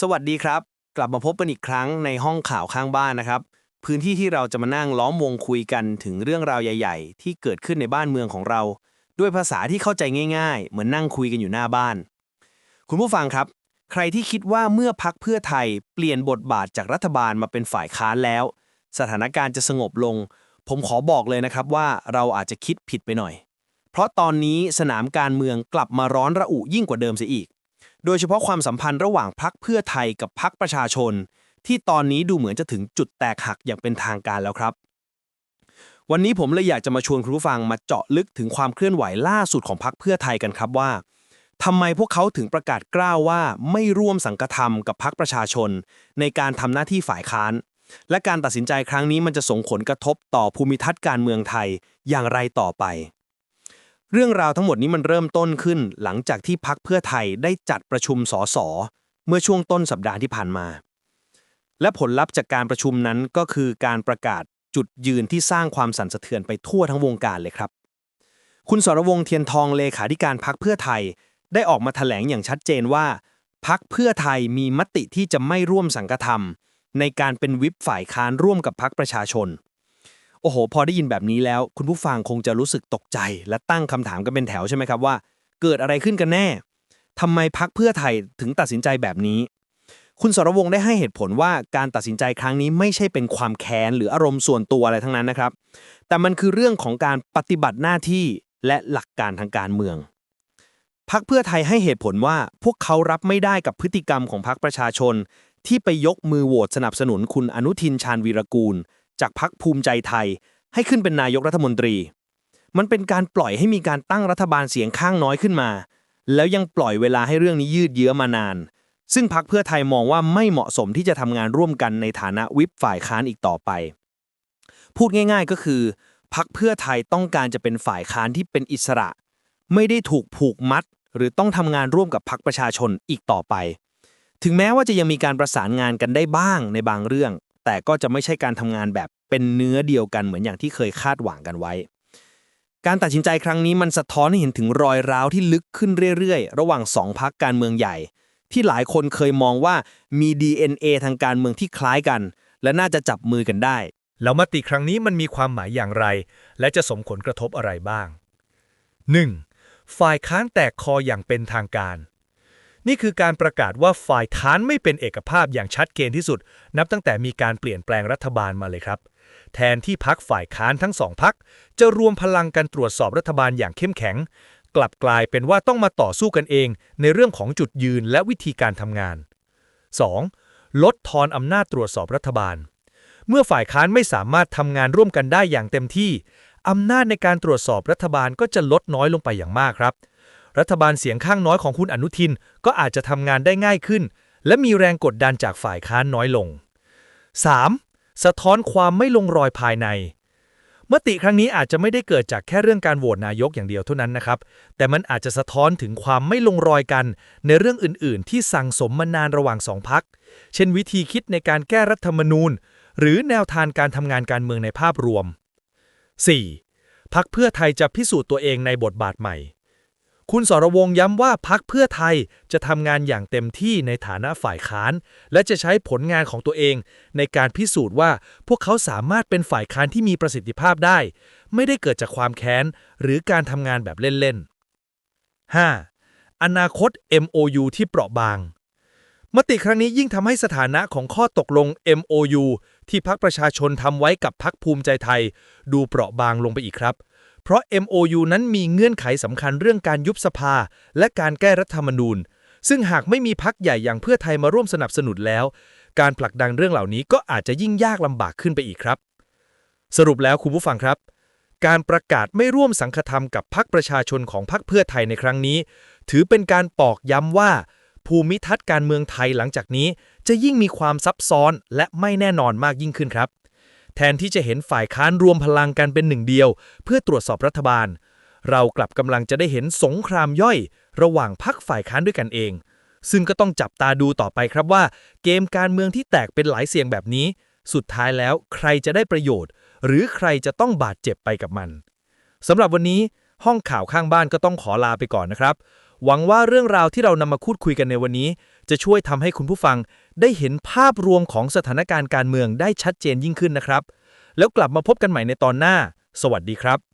สวัสดีครับ กลับมาพบกันอีกครั้งในห้องข่าวข้างบ้านนะครับ พื้นที่ที่เราจะมานั่งล้อมวงคุยกันถึงเรื่องราวใหญ่ ๆ ที่เกิดขึ้นในบ้านเมืองของเรา ด้วยภาษาที่เข้าใจง่ายๆ เหมือนนั่งคุยกันอยู่หน้าบ้าน คุณผู้ฟังครับ ใครที่คิดว่าเมื่อพักเพื่อไทยเปลี่ยนบทบาทจากรัฐบาลมาเป็นฝ่ายค้านแล้ว สถานการณ์จะสงบลง ผมขอบอกเลยนะครับว่าเราอาจจะคิดผิดไปหน่อย เพราะตอนนี้สนามการเมืองกลับมาร้อนระอุยิ่งกว่าเดิมเสียอีก โดยเฉพาะความสัมพันธ์ระหว่างพักเพื่อไทยกับพักประชาชน ที่ตอนนี้ดูเหมือนจะถึงจุดแตกหักอย่างเป็นทางการแล้วครับ วันนี้ผมเลยอยากจะมาชวนคุณผู้ฟังมาเจาะลึกถึงความเคลื่อนไหวล่าสุดของพักเพื่อไทยกันครับว่าทำไมพวกเขาถึงประกาศกล้าวว่าไม่ร่วมสังกธรรมกับพักประชาชน ในการทำหน้าที่ฝ่ายค้าน และการตัดสินใจครั้งนี้มันจะส่งผลกระทบต่อภูมิทัศน์การเมืองไทยอย่างไรต่อไป เรื่องราวทั้งหมดนี้มันเริ่มต้นขึ้นหลังจากที่พักเพื่อไทยได้จัดประชุมสสเมื่อช่วงต้นสัปดาห์ที่ผ่านมา และผลลัพธ์จากการประชุมนั้นก็คือการประกาศจุดยืนที่สร้างความสั่นสะเทือนไปทั่วทั้งวงการเลยครับ คุณสรวงเทียนทองเลขาธิการพักเพื่อไทย ได้ออกมาแถลงอย่างชัดเจนว่าพักเพื่อไทยมีมติที่จะไม่ร่วมสังกธรรม ในการเป็นวิปฝ่ายค้านร่วมกับพักประชาชน โอ้โห พอได้ยินแบบนี้แล้ว คุณผู้ฟังคงจะรู้สึกตกใจ และตั้งคำถามกันเป็นแถวใช่ไหมครับว่า เกิดอะไรขึ้นกันแน่ทำไมพักเพื่อไทยถึงตัดสินใจแบบนี้ คุณสรวงได้ให้เหตุผลว่าการตัดสินใจครั้งนี้ไม่ใช่เป็นความแค้นหรืออารมณ์ส่วนตัวอะไรทั้งนั้นนะครับ แต่มันคือเรื่องของการปฏิบัติหน้าที่และหลักการทางการเมืองพักเพื่อไทยให้เหตุผลว่าพวกเขารับไม่ได้กับพฤติกรรมของพักประชาชน ที่ไปยกมือโหวตสนับสนุนคุณอนุทินชาญวีรกูล จากพักภูมิใจไทย ให้ขึ้นเป็นนายกรัฐมนตรี มันเป็นการปล่อยให้มีการตั้งรัฐบาลเสียงข้างน้อยขึ้นมา แล้วยังปล่อยเวลาให้เรื่องนี้ยืดเยื้อมานาน ซึ่งพักเพื่อไทยมองว่าไม่เหมาะสมที่จะทำงานร่วมกันในฐานะวิปฝ่ายค้านอีกต่อไป พูดง่ายๆก็คือพักเพื่อไทยต้องการจะเป็นฝ่ายค้านที่เป็นอิสระ ไม่ได้ถูกผูกมัด หรือต้องทำงานร่วมกับพักประชาชนอีกต่อไป ถึงแม้ว่าจะยังมีการประสานงานกันได้บ้างในบางเรื่อง แต่ก็จะไม่ใช่การทำงานแบบเป็นเนื้อเดียวกันเหมือนอย่างที่เคยคาดหวังกันไว้ การตัดสินใจครั้งนี้มันสะท้อนให้เห็นถึงรอยร้าวที่ลึกขึ้นเรื่อยๆ ระหว่างสองพักการเมืองใหญ่ ที่หลายคนเคยมองว่ามี DNA ทางการเมืองที่คล้ายกัน และน่าจะจับมือกันได้ แล้วมติครั้งนี้มันมีความหมายอย่างไร และจะสมผลกระทบอะไรบ้าง 1. ฝ่ายค้านแตกคออย่างเป็นทางการ นี่คือการประกาศว่าฝ่ายค้านไม่เป็นเอกภาพอย่างชัดเจนที่สุด นับตั้งแต่มีการเปลี่ยนแปลงรัฐบาลมาเลยครับ แทนที่พักฝ่ายค้านทั้งสองพักจะรวมพลังกันตรวจสอบรัฐบาลอย่างเข้มแข็ง กลับกลายเป็นว่าต้องมาต่อสู้กันเอง ในเรื่องของจุดยืนและวิธีการทำงาน 2. ลดทอนอำนาจตรวจสอบรัฐบาล เมื่อฝ่ายค้านไม่สามารถทำงานร่วมกันได้อย่างเต็มที่อำนาจในการตรวจสอบรัฐบาลก็จะลดน้อยลงไปอย่างมากครับ รัฐบาลเสียงข้างน้อยของคุณอนุทินก็อาจจะทำงานได้ง่ายขึ้น และมีแรงกดดันจากฝ่ายค้านน้อยลง 3. สะท้อนความไม่ลงรอยภายใน มติครั้งนี้อาจจะไม่ได้เกิดจากแค่เรื่องการโหวตนายกอย่างเดียวเท่านั้นนะครับ แต่มันอาจจะสะท้อนถึงความไม่ลงรอยกันในเรื่องอื่น ๆ ที่สั่งสมมานานระหว่างสองพัก เช่นวิธีคิดในการแก้รัฐธรรมนูญ หรือแนวทางการทำงานการเมืองในภาพรวม 4. พักเพื่อไทยจะพิสูจน์ตัวเองในบทบาทใหม่ คุณสรวงย้ำว่าพักเพื่อไทยจะทำงานอย่างเต็มที่ในฐานะฝ่ายค้าน และจะใช้ผลงานของตัวเอง ในการพิสูจน์ว่าพวกเขาสามารถเป็นฝ่ายค้านที่มีประสิทธิภาพได้ ไม่ได้เกิดจากความแค้น หรือการทำงานแบบเล่นๆ 5. อนาคต MOU ที่เปราะบาง มติครั้งนี้ยิ่งทำให้สถานะของข้อตกลง MOU ที่พักประชาชนทำไว้กับพักภูมิใจไทย ดูเปราะบางลงไปอีกครับ เพราะ MOU นั้นมีเงื่อนไขสำคัญเรื่องการยุบสภา และการแก้รัฐธรรมนูญ ซึ่งหากไม่มีพักใหญ่อย่างเพื่อไทยมาร่วมสนับสนุนแล้ว การผลักดันเรื่องเหล่านี้ก็อาจจะยิ่งยากลำบากขึ้นไปอีกครับ สรุปแล้วคุณผู้ฟังครับ การประกาศไม่ร่วมสังคธรรมกับพักประชาชนของพักเพื่อไทยในครั้งนี้ ถือเป็นการปอกย้ำว่า ภูมิทัศน์การเมืองไทยหลังจากนี้ จะยิ่งมีความซับซ้อนและไม่แน่นอนมากยิ่งขึ้นครับ แทนที่จะเห็นฝ่ายค้านรวมพลังกันเป็นหนึ่งเดียว เพื่อตรวจสอบรัฐบาล เรากลับกำลังจะได้เห็นสงครามย่อย ระหว่างพักฝ่ายค้านด้วยกันเอง ซึ่งก็ต้องจับตาดูต่อไปครับว่า เกมการเมืองที่แตกเป็นหลายเสียงแบบนี้ สุดท้ายแล้วใครจะได้ประโยชน์ หรือใครจะต้องบาดเจ็บไปกับมันสำหรับวันนี้ห้องข่าวข้างบ้านก็ต้องขอลาไปก่อนนะครับ หวังว่าเรื่องราวที่เรานำมาพูดคุยกันในวันนี้ จะช่วยทำให้คุณผู้ฟัง ได้เห็นภาพรวมของสถานการณ์การเมืองได้ชัดเจนยิ่งขึ้นนะครับ แล้วกลับมาพบกันใหม่ในตอนหน้า สวัสดีครับ